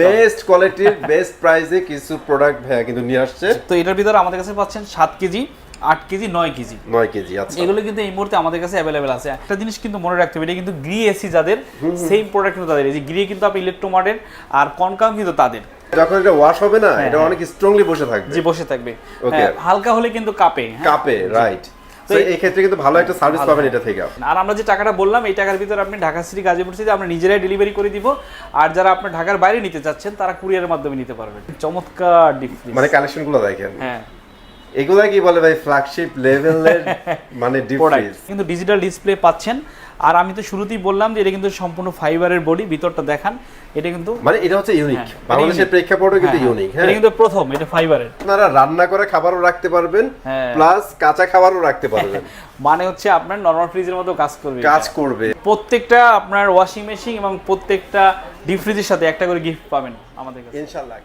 Best কোয়ালিটির best প্রাইসে কিছু প্রোডাক্ট ভাইয়া কিন্তু নিয়ে আসছে। তো এটার ভিতরে আমাদের কাছে পাচ্ছেন সাত কেজি আট কেজি নয় কেজি। নয় কেজি আচ্ছা। এগুলো কিন্তু এই মুহূর্তে আমাদের কাছে অ্যাভেলেবেল আছে। একটা জিনিস কিন্তু মনে রাখতে হবে এটা কিন্তু গ্রি এসি যাদের সেম প্রোডাক্ট কিন্তু তাদের। এই যে গ্রি কিন্তু আপনি ইলেকট্রোমার্টের আর কনকাম কিন্তু তাদের। যখন এটা ওয়াশ হবে না হ্যাঁ, এটা হ্যাঁ। অনেক স্ট্রংলি বসে থাকবে। যে বসে থাকবে। হ্যাঁ, হালকা হলে কিন্তু কাপে। কাপে রাইট তো এই- ক্ষেত্রে কিন্তু ভালো একটা সার্ভিস পাবেন এটা থেকে আর আমরা যে টাকাটা বললাম এই টাকার ভিতরে আপনি ঢাকা সিটি গাজীপুর সিটি আমরা নিজেরাই ডেলিভারি করে দিব। আর যারা আপনার ঢাকার বাইরে নিতে চাচ্ছেন তারা কুরিয়ারের মাধ্যমে নিতে পারবেন। চমৎকার ডিফারেন্স মানে কালেকশনগুলো দেখেন। হ্যাঁ। এগুলা কি বলে ভাই ফ্ল্যাগশিপ লেভেলের মানে প্রোডাক্ট কিন্তু ডিজিটাল ডিসপ্লে পাচ্ছেন। আর আমি তো শুরুতেই বললাম যে এটা কিন্তু সম্পূর্ণ ফাইবারের বডি ভিতরটা দেখান। এটা কিন্তু মানে এটা হচ্ছে ইউনিক হ্যাঁ, বাংলাদেশের। প্রেক্ষাপটও কিন্তু হ্যাঁ, ইউনিক হ্যাঁ। হ্যাঁ এটা কিন্তু প্রথম এটা ফাইবারের আপনারা রান্না করে খাবারও রাখতে পারবেন হ্যাঁ। প্লাস কাঁচা খাবারও রাখতে পারবেন। মানে হচ্ছে আপনার নর্মাল ফ্রিজের মতো কাজ করবে কাজ করবে। প্রত্যেকটা আপনার ওয়াশিং মেশিন এবং প্রত্যেকটা ডিপ ফ্রিজের সাথে একটা করে গিফট পাবেন আমাদের কাছে। ইনশাআল্লাহ।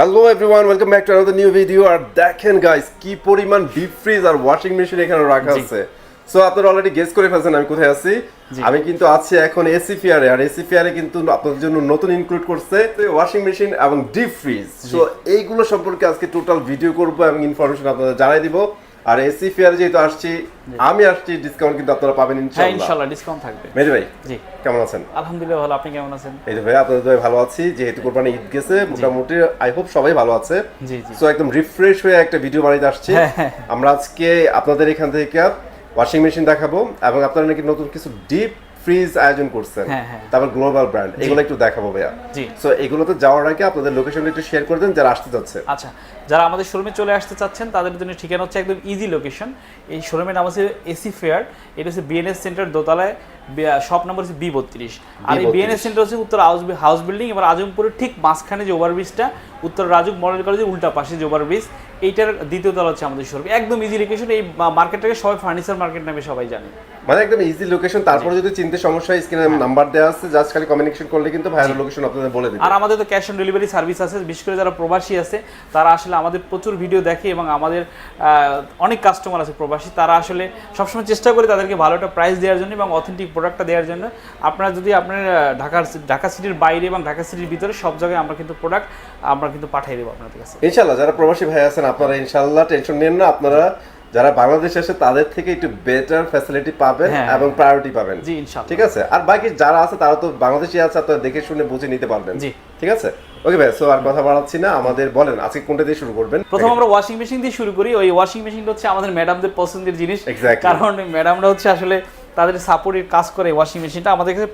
Hello everyone welcome back to another new video আর দেখেন গাইস কি পরিমাণ ডিপ ফ্রিজ আর ওয়াশিং মেশিন এখানে রাখা আছে। সো আপনারা অলরেডি গেস করে ফেলছেন আমি কোথায় আছি। আমি কিন্তু আছি এখন এসি ফিয়ারে আর এসি ফিয়ারে কিন্তু আপনাদের জন্য নতুন ইনক্লুড করছে ওয়াশিং মেশিন এবং ডিপ ফ্রিজ সো এইগুলো সম্পর্কে আজকে টোটাল ভিডিও করব এবং ইনফরমেশন আপনাদের জানাই দিব। আর এসি ফেয়ার যেহেতু আসছি আমি আসছি ডিসকাউন্ট কিন্তু আপনারা পাবেন ইনশাআল্লাহ ইনশাআল্লাহ ইনশাল্লাহ ডিসকাউন্ট থাকবে। মেজে ভাই জি। কেমন আছেন? আলহামদুলিল্লাহ ভালো আপনি কেমন আছেন? এই ভাই আপনাদের দয় ভালো আছি যেহেতু কোরবানি ঈদ গেছে মোটামুটি আই হোপ সবাই ভালো আছে। জি জি। সো একদম রিফ্রেশ হয়ে একটা ভিডিও বানাইতে আসছি। হ্যাঁ, হ্যাঁ। আমরা আজকে আপনাদের এখান থেকে ওয়াশিং মেশিন দেখাবো এবং আপনারা নাকি নতুন কিছু ডিপ ফ্রিজ আয়োজন করছেন। হ্যাঁ, হ্যাঁ। তারপর গ্লোবাল ব্র্যান্ড এগুলো একটু দেখাবো ভাইয়া। জি। সো এগুলোতে যাওয়ার আগে আপনাদের লোকেশনটা একটু শেয়ার করে দেন যারা আসতে যাচ্ছে আচ্ছা যারা আমাদের শোরুমে চলে আসতে চাচ্ছেন তাদের জন্য ঠিকানা হচ্ছে একদম ইজি লোকেশন এই শোরুমের নাম হচ্ছে এসি ফেয়ার এটা হচ্ছে বিএনএস সেন্টার দোতলায়। শপ নাম্বার হচ্ছে বি বত্রিশ। আর এই বিএনএস সেন্টার হচ্ছে উত্তর হাউস হাউস বিল্ডিং এবার আজমপুরের ঠিক মাঝখানে যে ওভারব্রিজটা উত্তর রাজুক মডেল কলেজের উল্টা পাশে যে ওভারব্রিজ এইটার দ্বিতীয় তলা হচ্ছে আমাদের শোরুম একদম ইজি লোকেশন এই মার্কেটটাকে সবাই ফার্নিচার মার্কেট নামে সবাই জানে। মানে একদম ইজি লোকেশন তারপরে যদি চিনতে সমস্যা হয় স্ক্রিনে নাম্বার দেওয়া আছে জাস্ট খালি কমিউনিকেশন করলে কিন্তু ভাইয়ের লোকেশন আপনাদের বলে দিবে। আর আমাদের তো ক্যাশ অন ডেলিভারি সার্ভিস আছে বিশেষ করে যারা প্রবাসী আছে তারা আসলে আমাদের প্রচুর ভিডিও দেখে এবং আমাদের অনেক কাস্টমার আছে প্রবাসী তারা আসলে সবসময় চেষ্টা করে তাদেরকে ভালো একটা প্রাইস দেওয়ার জন্য এবং অথেন্টিক প্রোডাক্টটা দেওয়ার জন্য আপনারা যদি আপনার ঢাকার ঢাকা সিটির বাইরে এবং ঢাকা সিটির ভিতরে সব জায়গায় আমরা কিন্তু প্রোডাক্ট আমরা কিন্তু পাঠিয়ে দেবো আপনাদের কাছে। ইনশাল্লাহ যারা প্রবাসী ভাই আছেন আপনারা ইনশাল্লাহ টেনশন নেন না। আপনারা যারা বাংলাদেশে আসে তাদের থেকে একটু বেটার ফ্যাসিলিটি পাবেন হ্যাঁ। এবং প্রায়োরিটি পাবেন। জি ঠিক আছে? আর বাকি যারা আছে তারা তো বাংলাদেশি আছে আপনারা দেখে শুনে বুঝে নিতে পারবেন। জি। ঠিক আছে? ওকে ভাই সো আর কথা বাড়াচ্ছি না। আমাদের বলেন আজকে কোনটা দিয়ে শুরু করবেন? প্রথম আমরা ওয়াশিং মেশিন দিয়ে শুরু করি। ওই ওয়াশিং মেশিনটা হচ্ছে আমাদের ম্যাডামদের পছন্দের জিনিস. কারণ ম্যাডামরা হচ্ছে আসলে তাদের সাপোর্টের কাজ করে ওয়াশিং মেশিনটা আমাদের কাছে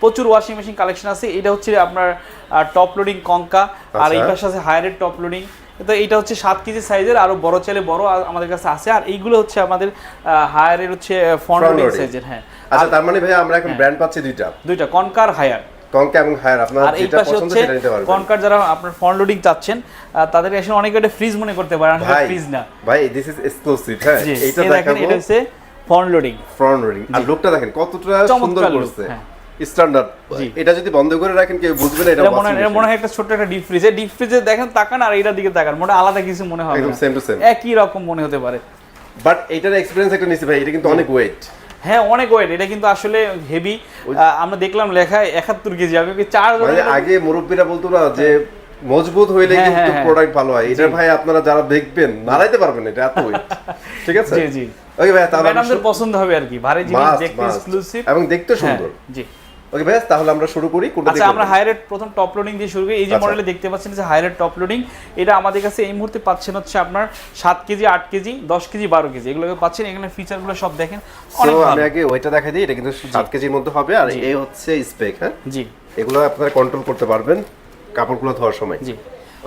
প্রচুর ওয়াশিং মেশিন কালেকশন আছে। এটা হচ্ছে আপনার টপ লোডিং কঙ্কা আর এই আচ্ছা। পাশে আছে হায়ারের টপ লোডিং তো এইটা হচ্ছে সাত কেজি সাইজের আরও বড় চাইলে বড় আমাদের কাছে আছে। আর এইগুলো হচ্ছে আমাদের হায়ারের হচ্ছে ফ্রন্ট লোডিং সাইজের হ্যাঁ। আচ্ছা তার মানে ভাই আমরা এখন ব্র্যান্ড পাচ্ছি দুইটা। দুইটা কনকার হায়ার কঙ্কা এবং হায়ার আপনারা আর এই পাশে হচ্ছে সেটা নিতে পারবেন। কনকার যারা আপনার ফ্রন্ট লোডিং চাচ্ছেন তাদের আসলে অনেকে এটা ফ্রিজ মনে করতে পারেন। ভাই ফ্রিজ না। ভাই দিস ইজ এক্সক্লুসিভ হ্যাঁ। এই দেখাবো। এটা হচ্ছে ফ্রন্ট লোডিং। Front loading. আর লুকটা দেখেন কতটা সুন্দর করছে। স্ট্যান্ডার্ড এটা যদি বন্ধ করে রাখেন কেউ বুঝবে না এটা মনে হয়। মনে হয় একটা একটা ডিপ ফ্রিজে ডিপ ফ্রিজে দেখেন তাকান আর এটার দিকে তাকান। আলাদা কিছু মনে হবে একদম সেম টু সেম একই রকম মনে হতে পারে। বাট এটার এক্সপেরিয়েন্স একটা নিছি ভাই এটা কিন্তু অনেক ওয়েট হ্যাঁ অনেক ওয়েট এটা কিন্তু আসলে হেভি আমরা দেখলাম লেখায় একাত্তর কেজি আমি চার মানে আগে মুরব্বীরা বলতো না যে মজবুত হইলে হ্যাঁ, কিন্তু হ্যাঁ, হ্যাঁ। প্রোডাক্ট ভালো হয়। এটা ভাই আপনারা যারা দেখবেন নাড়াইতে পারবেন এটা এত ঠিক আছে? জি জি। ওকে ভাই তাহলে শুরু- পছন্দ হবে আর কি। ভারী জিনিস দেখতে এক্সক্লুসিভ এবং দেখতে সুন্দর। জি। ওকে ভাই তাহলে আমরা শুরু করি। কোনটা আচ্ছা আমরা করবেন? হায়ারের প্রথম টপ লোডিং দিয়ে শুরু করি। এই যে আচ্ছা। মডেলে দেখতে পাচ্ছেন যে হায়ারের টপ লোডিং এটা আমাদের কাছে এই মুহূর্তে পাচ্ছেন হচ্ছে আপনার সাত কেজি আট কেজি দশ কেজি বারো কেজি। এগুলোকে পাচ্ছেন। এখানে ফিচারগুলো সব দেখেন। অনেক ভালো। আমি আগে ওইটা দেখাই দিই। এটা কিন্তু সাত কেজির মধ্যে হবে। আর এই হচ্ছে স্পেক হ্যাঁ? জি। এগুলো আপনারা কন্ট্রোল করতে পারবেন। কাপড়গুলো ধোয়ার সময়। জি।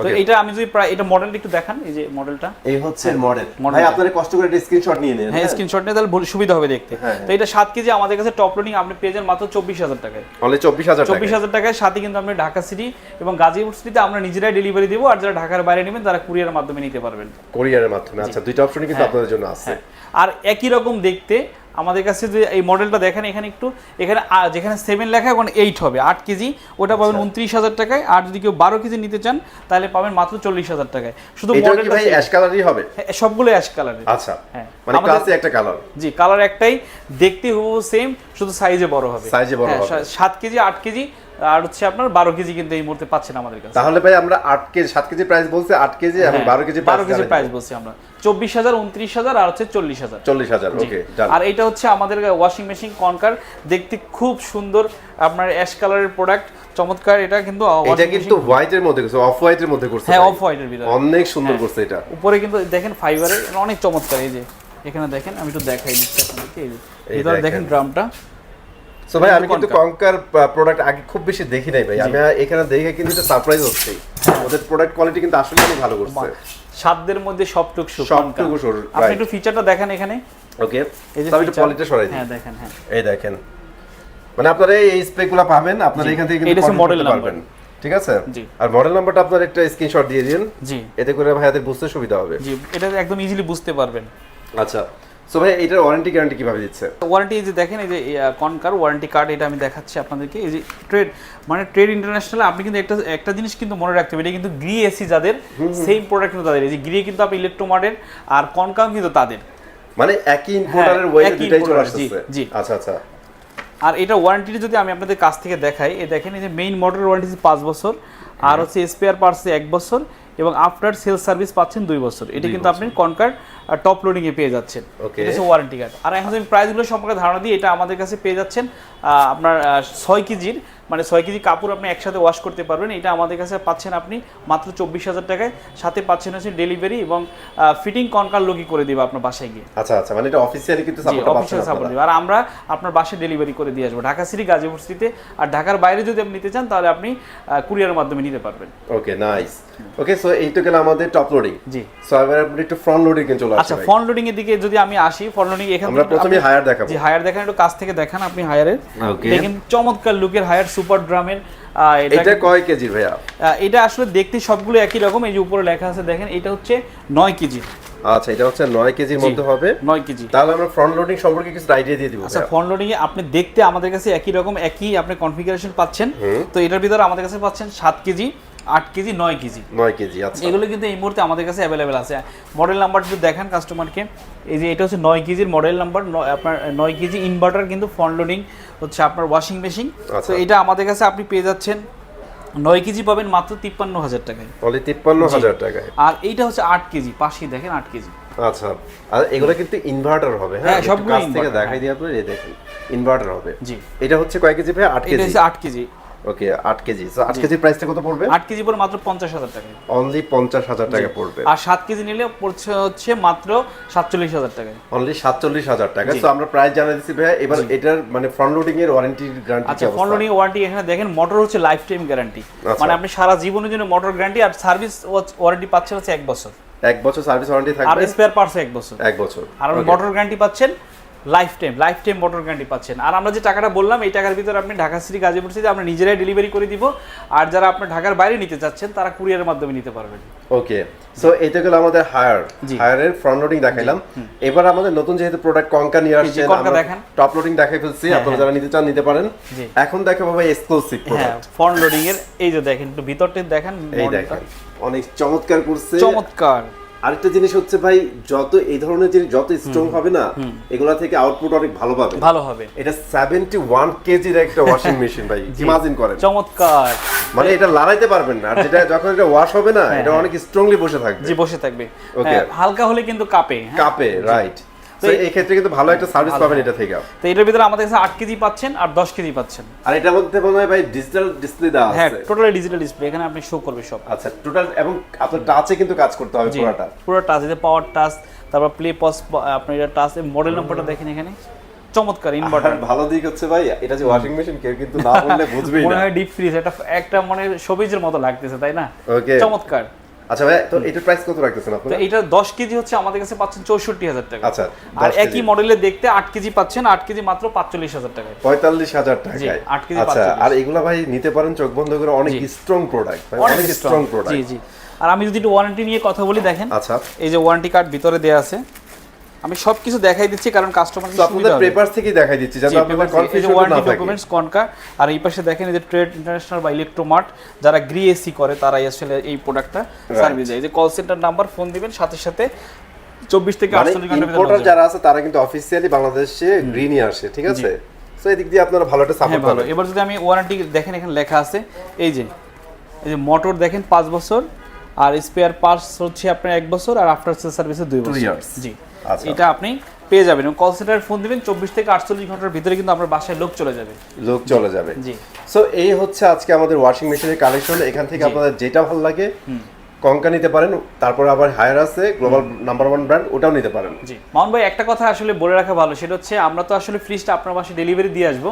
তো এটা আমি যদি প্রায় এটা মডেলটা একটু দেখান এই যে মডেলটা। এই হচ্ছে মডেল ভাই টা। আপনারা কষ্ট করে স্ক্রিনশট নিয়ে নেন হ্যাঁ স্ক্রিনশট নিয়ে তাহলে সুবিধা হবে দেখতে। হ্যাঁ, তো এটা সাত কেজি আমাদের কাছে টপ লোডিং আপনি পেয়ে যান মাত্র চব্বিশ হাজার টাকায়। অনলি চব্বিশ হাজার চব্বিশ হাজার টাকায় সাথে কিন্তু আপনি ঢাকা সিটি এবং গাজীপুর সিটিতে আমরা নিজেরাই ডেলিভারি দিব আর যারা ঢাকার বাইরে নেবেন তারা কুরিয়ারের মাধ্যমে নিতে পারবেন। কোরিয়ারের মাধ্যমে আচ্ছা দুইটা অপশনই কিন্তু আপনাদের জন্য আছে। হ্যাঁ। আর একই রকম দেখতে আমাদের কাছে যে এই মডেলটা দেখেন এখানে একটু এখানে যেখানে সেভেন লেখা ওখানে এইট হবে আট কেজি ওটা পাবেন উনত্রিশ হাজার টাকায় আর যদি কেউ বারো কেজি নিতে চান তাহলে পাবেন মাত্র চল্লিশ হাজার টাকায়। শুধু ভাই অ্যাশ কালারই হবে? সবগুলো অ্যাশ কালারের আচ্ছা হ্যাঁ। মানে ক্লাসে একটা কালার জি কালার একটাই দেখতে হুবহু সেম শুধু সাইজে বড় হবে। সাইজে বড় হ্যাঁ, হবে। কেজি আট কেজি আর হচ্ছে আপনার বারো কেজি কিন্তু এই মুহূর্তে পাচ্ছেন আমাদের কাছে। তাহলে ভাই আমরা আট কেজি সাত কেজি প্রাইস বলছি আট কেজি এবং বারো কেজি হ্যাঁ, বারো কেজি প্রাইস বলছি আমরা। চব্বিশ হাজার উনত্রিশ হাজার আর হচ্ছে চল্লিশ হাজার। চল্লিশ হাজার ওকে আর এটা হচ্ছে আমাদের ওয়াশিং মেশিন কনকার দেখতে খুব সুন্দর। আপনার অ্যাশ কালারের প্রোডাক্ট চমৎকার এটা কিন্তু এটা washing কিন্তু হোয়াইটের মধ্যে করছে অফ হোয়াইটের মধ্যে করছে হ্যাঁ অফ হোয়াইটের ভিতরে। অনেক সুন্দর করছে এটা। উপরে কিন্তু দেখেন ফাইবারের অনেক চমৎকার এই যে। এখানে দেখেন আমি একটু দেখাই দিচ্ছি আপনাদেরকে এই যে। ভিতরে দেখেন। ড্রামটা সো ভাই আমি কিন্তু কঙ্কার প্রোডাক্ট আগে খুব বেশি দেখি নাই ভাই। আমি এখানে দেখে কিন্তু সারপ্রাইজ হচ্ছে। ওদের প্রোডাক্ট কোয়ালিটি কিন্তু আসলে অনেক ভালো করছে। সাধ্যের মধ্যে সবটুক আপনি একটু ফিচারটা দেখেন এখানে। ওকে এই যে একটু সরাই হ্যাঁ দেখেন হ্যাঁ। এই দেখেন। মানে আপনারা এই স্পেকগুলো পাবেন আপনারা এখান থেকে কিন্তু number। পারবেন ঠিক আছে? আর মডেল নাম্বারটা আপনার একটা স্ক্রিনশট দিয়ে দিন। জি। এতে করে ভাইয়াদের বুঝতে সুবিধা হবে। জি এটা একদম ইজিলি বুঝতে পারবেন। আচ্ছা। সো ভাই এটার ওয়ারেন্টি গ্যারান্টি কীভাবে দিচ্ছে? ওয়ারেন্টি যে দেখেন এই যে কনকার ওয়ারেন্টি কার্ড এটা আমি দেখাচ্ছি আপনাদেরকে। এই যে ট্রেড মানে ট্রেড ইন্টারন্যাশনাল আপনি কিন্তু একটা একটা জিনিস কিন্তু মনে রাখতে হবে এটা কিন্তু গ্রি এসি যাদের সেম প্রোডাক্ট কিন্তু তাদের। এই যে গ্রি কিন্তু আপনি ইলেকট্রোমার্টের আর কনকাম কিন্তু তাদের। মানে একই ইম্পোর্টারের ওয়েট দুটাই চলে আসছে জি। আচ্ছা আচ্ছা। আর এটা ওয়ারেন্টিটা যদি আমি আপনাদের কাছ থেকে দেখাই এই দেখেন এই যে মেইন মোটর ওয়ারেন্টি পাঁচ বছর আর হচ্ছে স্পেয়ার পার্টসে এক বছর এবং আফটার সেল সার্ভিস পাচ্ছেন দুই বছর। এটা কিন্তু আপনি কনকার টপ লোডিং এ পেয়ে যাচ্ছেন. এটা হচ্ছে ওয়ারেন্টি কার্ড আর এখন আমি প্রাইসগুলো সম্পর্কে ধারণা দিই এটা আমাদের কাছে পেয়ে যাচ্ছেন আপনার ছয় কেজির মানে ছয় কেজি কাপড় আপনি একসাথে ওয়াশ করতে পারবেন। এটা আমাদের কাছে পাচ্ছেন আপনি মাত্র চব্বিশ হাজার টাকায়। সাথে পাচ্ছেন হচ্ছে ডেলিভারি এবং ফিটিং কনকার লগি করে দেবে আপনার বাসায় গিয়ে। আচ্ছা আচ্ছা মানে এটা অফিসিয়ালি কিন্তু অফিসিয়াল সাপোর্ট দেবে। আর আমরা আপনার বাসায় ডেলিভারি করে দিয়ে আসব। ঢাকা সিটি গাজীপুর সিটিতে আর ঢাকার বাইরে যদি আপনি নিতে চান তাহলে আপনি কুরিয়ারের মাধ্যমে নিতে পারবেন। ওকে নাইস ওকে সো এই তো গেল আমাদের টপ লোডিং জি। সো এবার আপনি একটু ফ্রন্ট লোডিং এ চলে আসুন আচ্ছা ফ্রন্ট লোডিং এর দিকে যদি আমি আসি ফ্রন্ট লোডিং এখান আমরা প্রথমে হায়ার দেখাবো। জি হায়ার দেখেন একটু কাছ থেকে দেখান আপনি হায়ারের Okay. দেখেন চমৎকার লুকের হায়ার সুপার ড্রামের এটা কয় কেজি ভাইয়া? এটা আসলে দেখতে সবগুলো একই রকম এই যে উপরে লেখা আছে দেখেন এটা হচ্ছে নয় কেজি। আচ্ছা এটা হচ্ছে নয় কেজির মধ্যে হবে। নয় কেজি। তাহলে আমরা ফ্রন্ট লোডিং সম্পর্কে কিছু আইডিয়া দিয়ে দিব আচ্ছা ফ্রন্ট লোডিং এ আপনি দেখতে আমাদের কাছে একই রকম একই আপনি কনফিগারেশন পাচ্ছেন। তো এটার ভিতরে আমাদের কাছে পাচ্ছেন সাত কেজি। আট কেজি নয় কেজি। নয় কেজি আচ্ছা। এগুলো কিন্তু এই মুহূর্তে আমাদের কাছে অ্যাভেলেবেল আছে। মডেল নাম্বার যদি দেখেন কাস্টমারকে এই যে এটা হচ্ছে নয় কেজির মডেল নাম্বার আপনার নয় কেজি ইনভার্টার কিন্তু ফ্রন্ট লোডিং হচ্ছে আপনার ওয়াশিং মেশিন তো। এটা আমাদের কাছে আপনি পেয়ে যাচ্ছেন। নয় কেজি পাবেন মাত্র তিপ্পান্ন হাজার টাকায়। অনলি তিপ্পান্ন হাজার টাকায়। আর এইটা হচ্ছে আট কেজি পাশেই দেখেন আট কেজি। আচ্ছা। আর এগুলো কিন্তু ইনভার্টার হবে হ্যাঁ? হ্যাঁ, কাছ থেকে দেখাই দিই আপনার এই দেখেন ইনভার্টার হবে। জি। এটা হচ্ছে কয় কেজি ভাই? আট কেজি। আট কেজি। ওকে আট কেজি। তো আট কেজির প্রাইসটা কত পড়বে? আট কেজি পরে মাত্র পঞ্চাশ হাজার টাকায় অনলি পঞ্চাশ হাজার টাকা পড়বে। আর সাত কেজি নিলে পড়ছে হচ্ছে মাত্র সাতচল্লিশ হাজার টাকায় অনলি সাতচল্লিশ হাজার টাকা। তো আমরা প্রাইস জানিয়ে দিচ্ছি ভাই এবার এটার মানে ফ্রন্ট লোডিং এর ওয়ারেন্টি গ্যারান্টি আচ্ছা ফোন লোডিং ওয়ারেন্টি এখানে দেখেন মোটর হচ্ছে লাইফ টাইম গ্যারান্টি। মানে আপনি সারা জীবনের জন্য মোটর গ্যারান্টি আর সার্ভিস ওয়ারেন্টি পাচ্ছেন হচ্ছে এক বছর। এক বছর সার্ভিস ওয়ারেন্টি আর স্পেয়ার পার্টস এক বছর। এক বছর। আর. মোটর গ্যারান্টি পাচ্ছেন life time life time motor guarantee পাচ্ছেন। আর আমরা যে টাকাটা বললাম এই টাকার ভিতরে আপনি ঢাকা সিটি গাজীপুর সিটি আমরা নিজেরাই ডেলিভারি করে দিব। আর যারা আপনার ঢাকার বাইরে নিতে চাচ্ছেন তারা কুরিয়ারের মাধ্যমে নিতে পারবেন। ওকে সো এটা গেল আমাদের হায়ার হায়ারের ফ্রন্ট লোডিং দেখাইলাম। এবার আমাদের নতুন যেহেতু প্রোডাক্ট কঙ্কা নিয়ে আমরা টপ লোডিং দেখাই ফেলছি। হ্যাঁ, আপনারা হ্যাঁ। যারা নিতে চান নিতে পারেন। এখন দেখাবো ভাই এক্সক্লুসিভ প্রোডাক্ট ফ্রন্ট লোডিং এর এই যে দেখেন একটু ভিতরটা দেখেন এই দেখেন অনেক চমৎকার করছে। চমৎকার। আরেকটা জিনিস হচ্ছে ভাই যত এই ধরনের জিনিস যত স্ট্রং হবে না এগুলা থেকে আউটপুট অনেক ভালো পাবে। ভালো হবে। এটা 71 কেজির একটা ওয়াশিং মেশিন ভাই ইমাজিন করেন। চমৎকার। মানে এটা লড়াইতে পারবেন না আর যেটা যখন এটা ওয়াশ হবে না এটা অনেক স্ট্রংলি বসে থাকবে। জি বসে থাকবে. হ্যাঁ, হালকা হলে কিন্তু কাঁপে হ্যাঁ। কাপে রাইট তো এই- ক্ষেত্রে কিন্তু ভালো একটা সার্ভিস পাবেন এটা থেকে তো এটার ভিতরে আমাদের কাছে কেজি পাচ্ছেন আর দশ কেজি পাচ্ছেন। আর এটার মধ্যে মনে হয় ভাই ডিজিটাল ডিসপ্লে দেওয়া হ্যাঁ টোটালি ডিজিটাল ডিসপ্লে এখানে আপনি শো করবে সব। আচ্ছা টোটাল এবং আপনার টাচে কিন্তু কাজ করতে হবে পুরোটা। পুরো টাচ পাওয়ার টাচ তারপর প্লে পজ আপনার এটা টাচ মডেল নাম্বারটা দেখেন এখানে। চমৎকার ইনভার্টার ভালো দিক হচ্ছে ভাই এটা যে ওয়াশিং মেশিন কেউ কিন্তু না বললে বুঝবেই মনে হয় ডিপ ফ্রিজ একটা একটা মনে সবিজের মতো লাগতেছে তাই না? ওকে চমৎকার। আচ্ছা ভাই তো এটার প্রাইস কত রাখতেছেন তো এইটা দশ কেজি হচ্ছে আমাদের কাছে পাচ্ছেন চৌষট্টি হাজার টাকা। আচ্ছা, আর একই। মডেলে দেখতে আট কেজি পাচ্ছেন আট কেজি মাত্র পাঁচচল্লিশ হাজার টাকায়। পঁয়তাল্লিশ হাজার জি, টাকায় আট কেজি আচ্ছা আর এগুলা ভাই নিতে পারেন চোখ বন্ধ করে অনেক। স্ট্রং প্রোডাক্ট অনেক স্ট্রং প্রোডাক্ট জি জি। আর আমি যদি একটু ওয়ারেন্টি নিয়ে কথা বলি দেখেন আচ্ছা। এই যে ওয়ারেন্টি কার্ড ভিতরে দেয়া আছে আমি সবকিছু দেখাই দিচ্ছি কারণ কাস্টমার তো আপনাদের পেপার থেকেই দেখাই দিচ্ছি যাতে আপনাদের কনফিউশন না থাকে। ডকুমেন্টস কনকা আর এই পাশে দেখেন এই যে ট্রেড ইন্টারন্যাশনাল বা ইলেকট্রোমার্ট যারা গ্রি এসি করে তারাই আসলে এই প্রোডাক্টটা সার্ভিস দেয়। এই যে কল সেন্টার নাম্বার ফোন দিবেন সাথে সাথে চব্বিশ থেকে মানে আটচল্লিশ ঘণ্টার ভিতরে ইম্পোর্টার যারা আছে তারা কিন্তু অফিসিয়ালি বাংলাদেশে গ্রিনই আসে ঠিক আছে? সো এদিক দিয়ে আপনারা ভালো একটা হ্যাঁ সাপোর্ট পাবেন। এবার যদি আমি ওয়ারেন্টি দেখেন এখানে লেখা আছে এই যে এই যে মোটর দেখেন পাঁচ বছর আর স্পেয়ার পার্টস হচ্ছে আপনার এক বছর আর আফটার সেল সার্ভিসে দুই বছর। জি। এটা আপনি পেয়ে যাবেন কল সেন্টার ফোন দিবেন চব্বিশ থেকে আটচল্লিশ ঘণ্টার ভিতরে কিন্তু আপনার বাসায় লোক চলে যাবে। লোক চলে যাবে। জি। সো এই হচ্ছে আজকে আমাদের ওয়াশিং মেশিনের কালেকশন এখান থেকে আপনাদের যেটা ভালো লাগে কঙ্কা নিতে পারেন তারপর আবার হায়ার আছে গ্লোবাল নাম্বার ওয়ান ব্র্যান্ড ওটাও নিতে পারেন। জি। মামুন ভাই একটা কথা আসলে বলে রাখা ভালো সেটা হচ্ছে আমরা তো আসলে ফ্রিজটা আপনার বাসায় ডেলিভারি দিয়ে আসব.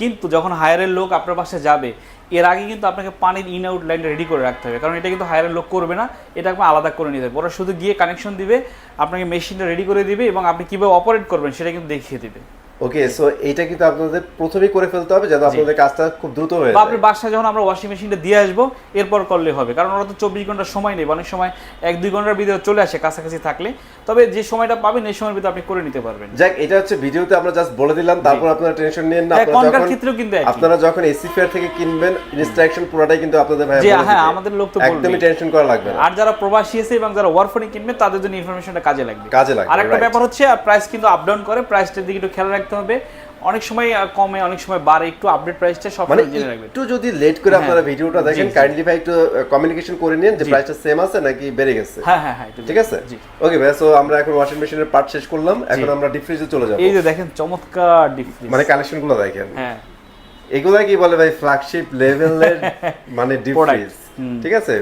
কিন্তু যখন হায়ারের লোক আপনার বাসায় যাবে এর আগে কিন্তু আপনাকে পানির ইন আউট লাইনটা রেডি করে রাখতে হবে। কারণ এটা কিন্তু হায়ারের লোক করবে না, এটা আপনার আলাদা করে নিতে হবে। ওরা শুধু গিয়ে কানেকশন দিবে, আপনাকে মেশিনটা রেডি করে দিবে এবং আপনি কীভাবে অপারেট করবেন সেটা কিন্তু দেখিয়ে দিবে। ওকে সো এইটা কিন্তু আপনাদের প্রথমেই করে ফেলতে হবে যাতে আপনাদের কাজটা খুব দ্রুত হয়ে বা যায়। আপনার বাসায় যখন আমরা ওয়াশিং মেশিনটা দিয়ে আসব এরপর করলে হবে। কারণ ওরা তো চব্বিশ ঘণ্টা সময় নেই অনেক সময় এক দুই ঘণ্টার ভিতরে চলে আসে কাছাকাছি থাকলে। তবে যে সময়টা পাবেন এই সময়ের ভিতরে আপনি করে নিতে পারবেন। যাক এটা হচ্ছে ভিডিওতে আমরা জাস্ট বলে দিলাম তারপর আপনারা টেনশন নিয়েন না। হ্যাঁ, আপনারা ক্ষেত্রেও কিন্তু আপনারা যখন এসি ফেয়ার থেকে কিনবেন ইনস্ট্রাকশন পুরোটাই কিন্তু আপনাদের ভাই হ্যাঁ আমাদের লোক তো একদমই টেনশন করা লাগবে না। আর যারা প্রবাসী আছে এবং যারা ওয়ারফোনে কিনবে তাদের জন্য ইনফরমেশনটা কাজে লাগবে। কাজে লাগবে, আর একটা ব্যাপার হচ্ছে প্রাইস কিন্তু আপ ডাউন করে প্রাইসটার দিকে একটু খেয়াল রাখতে হবে। অনেক সময় কমে অনেক সময় বাড়ে। একটু আপডেট প্রাইসটা সব মানে জেনে রাখবেন। একটু যদি লেট করে হ্যাঁ। আপনারা ভিডিওটা দেখেন। কাইন্ডলি ভাই একটু কমিউনিকেশন করে নিন যে প্রাইসটা সেম আছে নাকি বেড়ে গেছে। হ্যাঁ হ্যাঁ হ্যাঁ ঠিক আছে? ওকে ভাই সো আমরা এখন ওয়াশিং মেশিনের পার্ট শেষ করলাম। এখন আমরা ডিপ ফ্রিজে চলে যাব। এই যে দেখেন চমৎকার ডিফারেন্স মানে কালেকশনগুলো দেখেন। হ্যাঁ। এগুলা কি বলে ভাই ফ্ল্যাগশিপ লেভেলের মানে ডিপ ফ্রিজ ঠিক আছে?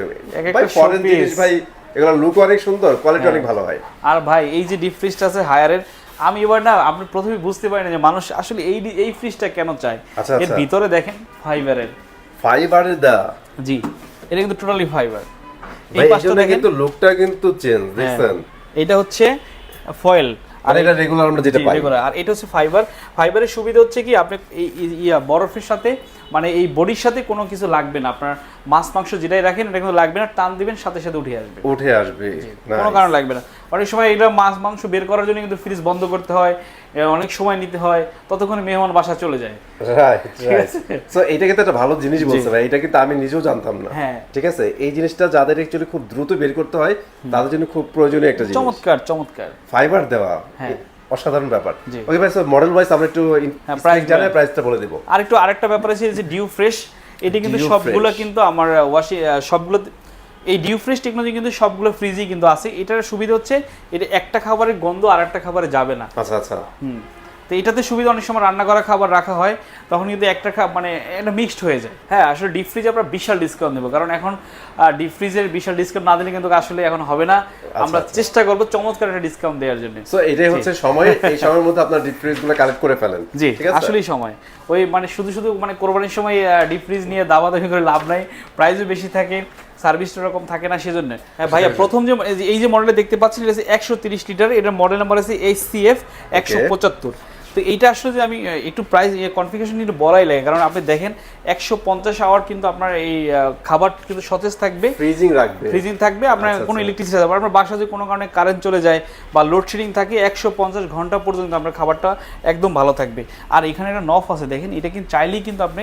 ভাই ফরেন। জিনিস ভাই এগুলা লুক অনেক সুন্দর কোয়ালিটি হ্যাঁ। অনেক ভালো হয়। আর ভাই এই যে ডিপ ফ্রিজটা আছে হায়ারের আমি এবার না আপনি প্রথমে বুঝতে পারেন যে মানুষ আসলে এই এই ফ্রিজটা কেন চায়। আচ্ছা, এর আচ্ছা। ভিতরে দেখেন ফাইবারের ফাইবারের দা। জি এটা কিন্তু টোটালি ফাইবার এই পাশটা দেখেন। কিন্তু লুকটা কিন্তু চেঞ্জ হ্যাঁ, দেখছেন? এটা হচ্ছে ফয়েল আর এটা রেগুলার আমরা যেটা পাই। আর এটা হচ্ছে ফাইবার ফাইবারের সুবিধা হচ্ছে কি আপনি ইয়া বরফের সাথে মানে এই বডির সাথে কোনো কিছু লাগবে না। আপনার মাছ মাংস যেটাই রাখেন এটা কিন্তু লাগবে না। টান দিবেন সাথে সাথে উঠে আসবে। উঠে আসবে। কোনো কারণ লাগবে না। অনেক সময় এটা মাছ মাংস বের করার জন্য কিন্তু ফ্রিজ বন্ধ করতে হয় অনেক সময় নিতে হয় ততক্ষণে মেহমান বাসা চলে যায়। সো এটা কিন্তু একটা ভালো জিনিস বলছে ভাই এটা কিন্তু আমি নিজেও জানতাম না। হ্যাঁ। ঠিক আছে? এই জিনিসটা যাদের অ্যাকচুয়ালি খুব দ্রুত বের করতে হয় তাদের জন্য খুব প্রয়োজনীয় একটা জিনিস। চমৎকার চমৎকার। ফাইবার দেওয়া। হ্যাঁ। অসাধারণ ব্যাপার। ওকে ভাই স্যার মডেল ওয়াইজ আমরা একটু প্রাইস জানাই। প্রাইসটা বলে। দেব আর একটু আরেকটা ব্যাপার আছে যে ডিউ ফ্রেশ এটি কিন্তু সবগুলো কিন্তু আমার ওয়াশি সবগুলো এই ডিউ ফ্রেশ টেকনোলজি কিন্তু সবগুলো ফ্রিজই কিন্তু আছে। এটার সুবিধা হচ্ছে এটা একটা খাবারের গন্ধ আর একটা খাবারে যাবে না। আচ্ছা আচ্ছা। হুম। তো এটাতে সুবিধা অনেক সময় রান্না করা খাবার রাখা হয় তখন কিন্তু একটা মানে এটা মিক্সড হয়ে যায়। হ্যাঁ আসলে ডিপ ফ্রিজে আমরা বিশাল ডিসকাউন্ট দেবো কারণ এখন ডিপ ফ্রিজের বিশাল ডিসকাউন্ট না দিলে কিন্তু আসলে এখন হবে না। আমরা আচ্ছা। চেষ্টা করব চমৎকার একটা ডিসকাউন্ট দেওয়ার জন্য। সো এটাই হচ্ছে সময়। এই সময়ের মধ্যে আপনার ডিপ ফ্রিজগুলো কালেক্ট করে ফেলেন। জি আসলেই সময়। ওই মানে শুধু শুধু মানে কোরবানির সময় ডিপ ফ্রিজ নিয়ে দাবা দাবি করে লাভ নাই। প্রাইসও বেশি থাকে সার্ভিসটা এরকম থাকে না সেজন্য। হ্যাঁ ভাইয়া প্রথম যে এই যে- এই যে মডেলটা দেখতে পাচ্ছেন এটা একশো তিরিশ লিটার এটার মডেল নাম্বার আছে এইচ সি এফ একশো পঁচাত্তর। তো এইটা আসলে যে আমি একটু প্রাইস কনফিগারেশন একটু বলাই লাগে। কারণ আপনি দেখেন একশো পঞ্চাশ আওয়ার কিন্তু আপনার এই খাবার কিন্তু সতেজ থাকবে। ফ্রিজিং রাখবে। ফ্রিজিং থাকবে আপনার আচ্ছা, কোনো আচ্ছা। ইলেকট্রিসিটি থাকবে আপনার বাসা যদি কোনো কারণে কারেন্ট চলে যায় বা লোডশেডিং থাকে একশো পঞ্চাশ ঘণ্টা পর্যন্ত আপনার খাবারটা একদম ভালো থাকবে। আর এখানে একটা নফ আছে দেখেন এটা কিন্তু চাইলেই কিন্তু আপনি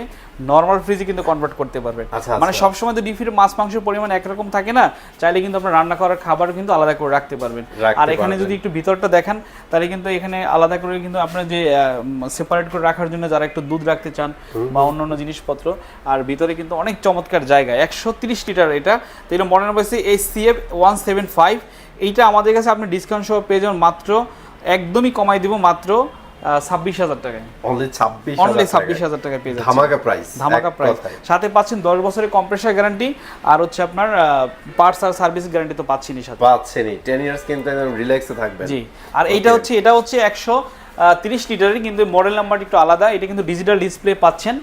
নর্মাল ফ্রিজে কিন্তু কনভার্ট করতে পারবেন। আচ্ছা, মানে আচ্ছা। সবসময় তো ডিফির মাছ মাংসের পরিমাণ একরকম থাকে না চাইলে কিন্তু আপনার রান্না করার খাবার কিন্তু আলাদা করে রাখতে পারবেন। আর এখানে যদি একটু ভিতরটা দেখেন তাহলে কিন্তু এখানে আলাদা করে কিন্তু আপনার যে সেপারেট করে রাখার জন্য যারা একটু দুধ রাখতে চান বা অন্যান্য জিনিসপত্র। আর ভিতরে কিন্তু অনেক চমৎকার জায়গা একশো তিরিশ লিটার এটা। তো এটা মনে রাখবে এই সিএফ ওয়ান সেভেন ফাইভ এইটা আমাদের কাছে আপনি ডিসকাউন্ট সহ পেয়ে যাবেন মাত্র একদমই কমাই দিব মাত্র ছাব্বিশ হাজার টাকায়। অনলি 26 অনলি ছাব্বিশ হাজার টাকায় পেয়ে ধামাকা প্রাইস ধামাকা প্রাইস সাথে পাচ্ছেন দশ বছরের কম্প্রেসার গ্যারান্টি আর হচ্ছে আপনার পার্টস আর সার্ভিস গ্যারান্টি তো পাচ্ছেনই সাথে। পাচ্ছেনই। 10 ইয়ার্স কিন্তু একদম রিল্যাক্সে থাকবেন। জি। আর এইটা হচ্ছে এটা হচ্ছে একশো তিরিশ লিটারের কিন্তু মডেল নাম্বার একটু আলাদা। এটা কিন্তু ডিজিটাল ডিসপ্লে পাচ্ছেন।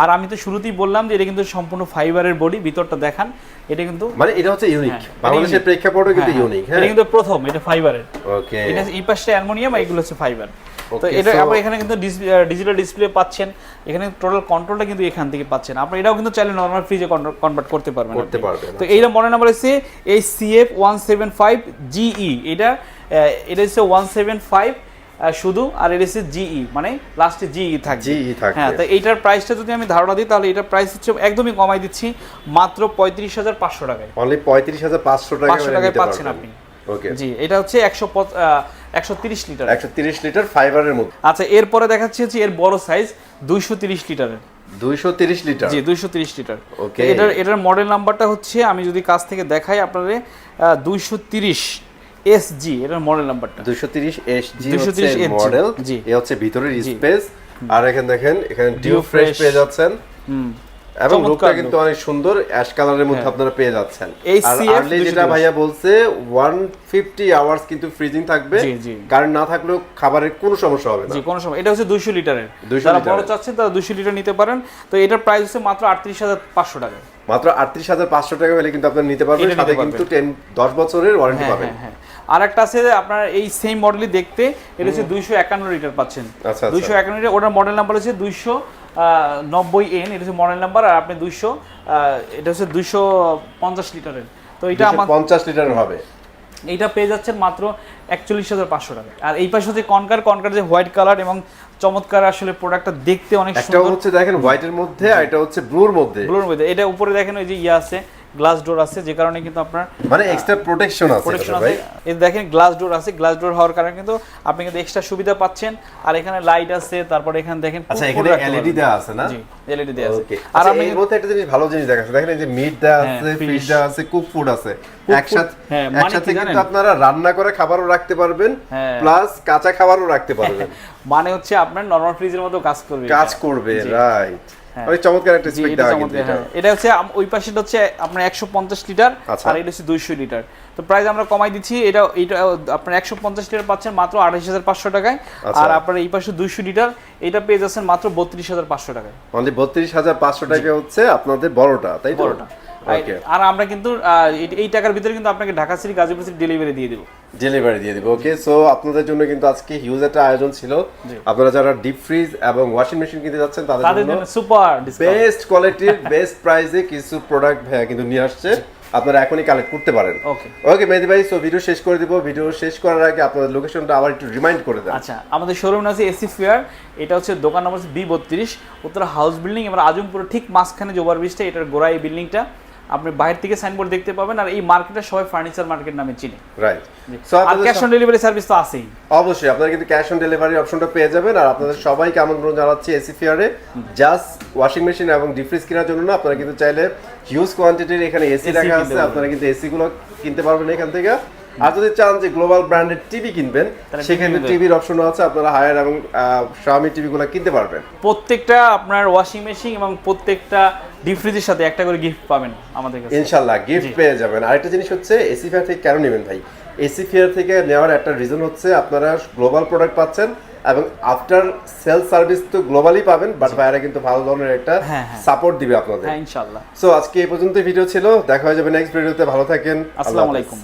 আর আমি তো শুরুতেই বললাম যে এটা কিন্তু সম্পূর্ণ ফাইবারের বডি ভিতরটা দেখান। এটা কিন্তু মানে এটা হচ্ছে ইউনিক হ্যাঁ, বাংলাদেশের। প্রেক্ষাপটও কিন্তু হ্যাঁ, ইউনিক হ্যাঁ। হ্যাঁ এটা কিন্তু প্রথম এটা ফাইবারের ওকে এটা এই পাশটা অ্যালুমিনিয়াম আর এগুলো হচ্ছে ফাইবার তো এটা আবার এখানে কিন্তু ডিজিটাল ডিসপ্লে পাচ্ছেন। এখানে টোটাল কন্ট্রোলটা কিন্তু এখান থেকে পাচ্ছেন। আপনি এটাও কিন্তু চাইলে নর্মাল ফ্রিজে কনভার্ট করতে পারবেন করতে পারবেন, তো এইটা মডেল নাম্বার হচ্ছে এই CF one seven five GE এটা এটা হচ্ছে ওয়ান সেভেন ফাইভ শুধু আর এর এসে জিই মানে লাস্টে জিই থাকবে। জিই থাকবে। হ্যাঁ তো এইটার প্রাইসটা যদি আমি ধারণা দিই তাহলে এটার প্রাইস হচ্ছে একদমই কমাই দিচ্ছি মাত্র পঁয়ত্রিশ হাজার পাঁচশো টাকায়। অনলি পঁয়ত্রিশ হাজার পাঁচশো টাকা পাঁচশো টাকায় পাচ্ছেন আপনি। ওকে জি এটা হচ্ছে একশো একশো তিরিশ লিটার। একশো তিরিশ লিটার ফাইবারের মধ্যে। আচ্ছা এরপরে দেখাচ্ছি হচ্ছে এর বড় সাইজ দুইশো তিরিশ লিটারের। 230 লিটার? জি 230 লিটার। ওকে এটার এটার মডেল নাম্বারটা হচ্ছে আমি যদি কাছ থেকে দেখাই আপনাদের 230 এসজি এটার মডেল নাম্বারটা 230 এসজি 230 মডেল জি। এ হচ্ছে ভিতরের স্পেস আর এখানে দেখেন এখানে ডিউ ফ্রেশ পেয়ে যাচ্ছেন। এবং লুকটা কিন্তু অনেক সুন্দর অ্যাশ কালারের মধ্যে হ্যাঁ। আপনারা পেয়ে যাচ্ছেন। আর আর্লি যেটা ভাইয়া বলছে 150 আওয়ার্স কিন্তু ফ্রিজিং থাকবে। কারণ না থাকলেও খাবারের কোনো সমস্যা হবে না। জি কোনো সমস্যা এটা হচ্ছে 200 লিটারের। লিটার বড় চাচ্ছেন তারা 200 লিটার নিতে পারেন। তো এটার প্রাইস হচ্ছে মাত্র 38500 টাকা। মাত্র 38500 টাকা হলে কিন্তু আপনারা নিতে পারবেন। সাথে কিন্তু 10 বছরের ওয়ারেন্টি হ্যাঁ, পাবেন। হ্যাঁ।, হ্যাঁ। আর একটা আছে আপনার এই সেম মডেলই দেখতে এটা হচ্ছে দুইশো একান্ন লিটার পাচ্ছেন। আচ্ছা, আচ্ছা। দুইশো একান্ন লিটার ওটার মডেল নাম্বার হচ্ছে দুইশো নব্বই এন এটা হচ্ছে মডেল নাম্বার আর আপনি দুইশো এটা হচ্ছে দুইশো পঞ্চাশ লিটারের তো এটা আমার পঞ্চাশ লিটার হবে। এইটা পেয়ে যাচ্ছেন মাত্র একচল্লিশ হাজার পাঁচশো টাকা। আর এই পাশে হচ্ছে কনকার কনকার যে হোয়াইট কালার এবং চমৎকার আসলে প্রোডাক্টটা দেখতে অনেক সুন্দর। হচ্ছে দেখেন হোয়াইটের মধ্যে আর এটা হচ্ছে ব্লুর মধ্যে। ব্লুর মধ্যে। এটা উপরে দেখেন ওই যে ইয়ে আছে গ্লাস ডোর আছে যে কারণে কিন্তু আপনার মানে এক্সট্রা প্রোটেকশন আছে প্রোটেকশন আছে। এই দেখেন গ্লাস ডোর আছে গ্লাস ডোর হওয়ার কারণে কিন্তু আপনি কিন্তু এক্সট্রা সুবিধা পাচ্ছেন। আর এখানে লাইট আছে তারপরে এখানে দেখেন আচ্ছা এখানে এলইডি। দেওয়া আছে না? জি এলইডি দেওয়া আছে। আর আচ্ছা আপনি এর মধ্যে একটা জিনিস ভালো জিনিস দেখাচ্ছে। দেখেন এই যে মিট দেওয়া হ্যাঁ, আছে। ফিশ দেওয়া আছে কুক ফুড আছে। একসাথে হ্যাঁ, মানে একসাথে কিন্তু আপনারা রান্না করে খাবারও রাখতে পারবেন হ্যাঁ। প্লাস কাঁচা খাবারও রাখতে পারবেন। মানে হচ্ছে আপনার নরমাল ফ্রিজের মতো কাজ করবে কাজ করবে রাইট হ্যাঁ। অনেক চমৎকার একটা স্পেক দেওয়া কিন্তু এটা। হ্যাঁ। হচ্ছে ওই পাশেটা হচ্ছে আপনার একশো পঞ্চাশ লিটার আচ্ছা। আর এটা হচ্ছে দুইশো লিটার। তো প্রাইস আমরা কমাই দিচ্ছি এটা এটা আপনার একশো পঞ্চাশ লিটার পাচ্ছেন মাত্র আঠাশ হাজার পাঁচশো টাকায় আচ্ছা। আর আপনার এই পাশে দুইশো লিটার এটা পেয়ে যাচ্ছেন মাত্র বত্রিশ হাজার পাঁচশো টাকায়। অনলি বত্রিশ হাজার পাঁচশো টাকা হচ্ছে আপনাদের বড়টা তাই তো? বড়টা। আর আমরা কিন্তু এই- টাকার ভিতরে কিন্তু আপনাকে Dhaka city Gazipur city delivery দিয়ে দেবো। ডেলিভারি দিয়ে দিব। ওকে সো আপনাদের জন্য কিন্তু আজকে হিউজ একটা আয়োজন ছিল। আপনারা যারা ডিপ ফ্রিজ এবং ওয়াশিং মেশিন কিনতে যাচ্ছেন তাদের জন্য সুপার বেস্ট কোয়ালিটির বেস্ট প্রাইসে কিছু প্রোডাক্ট ভাইয়া কিন্তু নিয়ে আসছে। আপনারা এখনই কালেক্ট করতে পারেন। ওকে ওকে মেহেদি ভাই সো ভিডিও শেষ করে দিব। ভিডিও শেষ করার আগে আপনাদের লোকেশনটা আবার একটু রিমাইন্ড করে দেন। আচ্ছা আমাদের শোরুম আছে এসি ফেয়ার এটা হচ্ছে দোকান নম্বর বি বত্রিশ উত্তরা হাউস বিল্ডিং এবার আজমপুর ঠিক মাঝখানে যে ওভারব্রিজটা এটার গোড়া এই বিল্ডিংটা আপনি বাইরে থেকে সাইনবোর্ড দেখতে পাবেন আর এই মার্কেটটা সবাই ফার্নিচার মার্কেট নামে চিনে। রাইট সো আর আপনাদের ক্যাশ অন ডেলিভারি সার্ভিস তো আছেই। অবশ্যই আপনারা কিন্তু ক্যাশ অন ডেলিভারি অপশনটা পেয়ে যাবেন আর আপনাদের সবাইকে আমন্ত্রণ জানাচ্ছি এসি ফিয়ারে জাস্ট ওয়াশিং মেশিন এবং ডিপ ফ্রিজ কেনার জন্য না আপনারা কিন্তু চাইলে হিউজ কোয়ান্টিটির এখানে এসি রাখা আছে আপনারা কিন্তু এসি গুলো কিনতে পারবেন এখান থেকে। আর যদি চান যে গ্লোবাল ব্র্যান্ডের টিভি কিনবেন সেখানে। টিভির অপশনও আছে আপনারা হায়ার এবং শাওমি টিভি গুলো কিনতে পারবেন। প্রত্যেকটা আপনার ওয়াশিং মেশিন এবং প্রত্যেকটা ডিপ ফ্রিজের সাথে একটা করে গিফট পাবেন আমাদের কাছে। ইনশাআল্লাহ গিফট পেয়ে যাবেন। আরেকটা জিনিস হচ্ছে এসি ফেয়ার থেকে কেন নেবেন ভাই? এসি ফেয়ার থেকে নেওয়ার একটা রিজন হচ্ছে আপনারা গ্লোবাল প্রোডাক্ট পাচ্ছেন এবং আফটার সেল সার্ভিস তো গ্লোবালি পাবেন বাট ভাইরা কিন্তু ভালো ধরনের একটা হ্যাঁ, হ্যাঁ। সাপোর্ট দিবে আপনাদের। ইনশাআল্লাহ সো আজকে এই পর্যন্ত ভিডিও ছিল। দেখা হয়ে যাবে নেক্সট ভিডিওতে ভালো থাকেন। আসসালামু আলাইকুম।